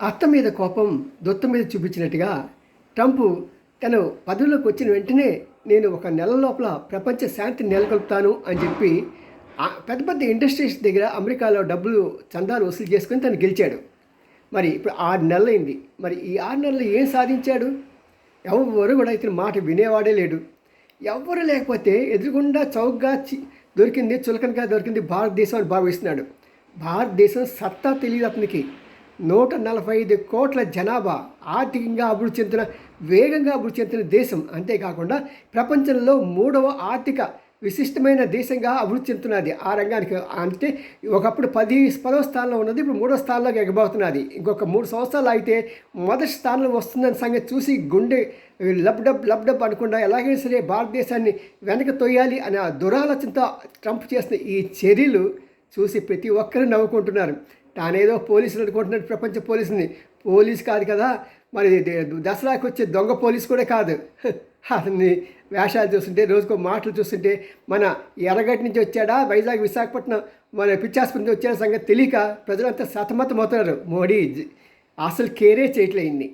అత్త మీద కోపం దొత్త మీద చూపించినట్టుగా ట్రంప్ తను పదవిలోకి వచ్చిన వెంటనే నేను ఒక నెల లోపల ప్రపంచ శాంతిని నెలకొల్పుతాను అని చెప్పి పెద్ద పెద్ద ఇండస్ట్రీస్ దగ్గర అమెరికాలో డబ్బులు చందాలు వసూలు చేసుకుని తను గెలిచాడు. మరి ఇప్పుడు ఆరు నెలలైంది. మరి ఈ ఆరు నెలలు ఏం సాధించాడు? ఎవరు కూడా ఇతని మాట వినేవాడే లేడు. ఎవరు లేకపోతే ఎదురుగుండా చౌకగా చి- దొరికింది చులకనగా దొరికింది భారతదేశం అని భావిస్తున్నాడు. భారతదేశం సత్తా తెలియదు అతనికి. నూట నలభై ఐదు కోట్ల జనాభా ఆర్థికంగా అభివృద్ధి చెందుతున్న వేగంగా అభివృద్ధి చెందుతున్న దేశం. అంతేకాకుండా ప్రపంచంలో మూడవ ఆర్థిక విశిష్టమైన దేశంగా అభివృద్ధి చెందుతున్నది. ఆ రంగానికి అంటే ఒకప్పుడు పది పదవ స్థానంలో ఉన్నది ఇప్పుడు మూడో స్థానంలోకి ఎగబోతున్నది. ఇంకొక మూడు సంవత్సరాలు అయితే మొదటి స్థానంలో వస్తుందని సంగతి చూసి గుండె లబ్డబ్ లబ్డబ్ అనుకుండా అనకుండా ఎలాగైనా సరే భారతదేశాన్ని వెనక తొయ్యాలి అనే ఆ దురాలోచనతో ట్రంప్ చేసిన ఈ చర్యలు చూసి ప్రతి ఒక్కరూ నవ్వుకుంటున్నారు. తానేదో పోలీసులు అనుకుంటున్నాడు ప్రపంచ పోలీసుని. పోలీస్ కాదు కదా మరి దే- దసరాకి వచ్చే దొంగ పోలీస్ కూడా కాదు. అతన్ని వేషాలు చూస్తుంటే రోజుకో మాటలు చూస్తుంటే మన ఎర్రగడ్డ నుంచి వచ్చాడా వైజాగ్ విశాఖపట్నం మన పిచ్చాసుపత్రి నుంచి వచ్చాడా సంగతి తెలియక ప్రజలంతా సతమతం అవుతున్నారు మోడీ అసలు కేరే చేయట్లేయింది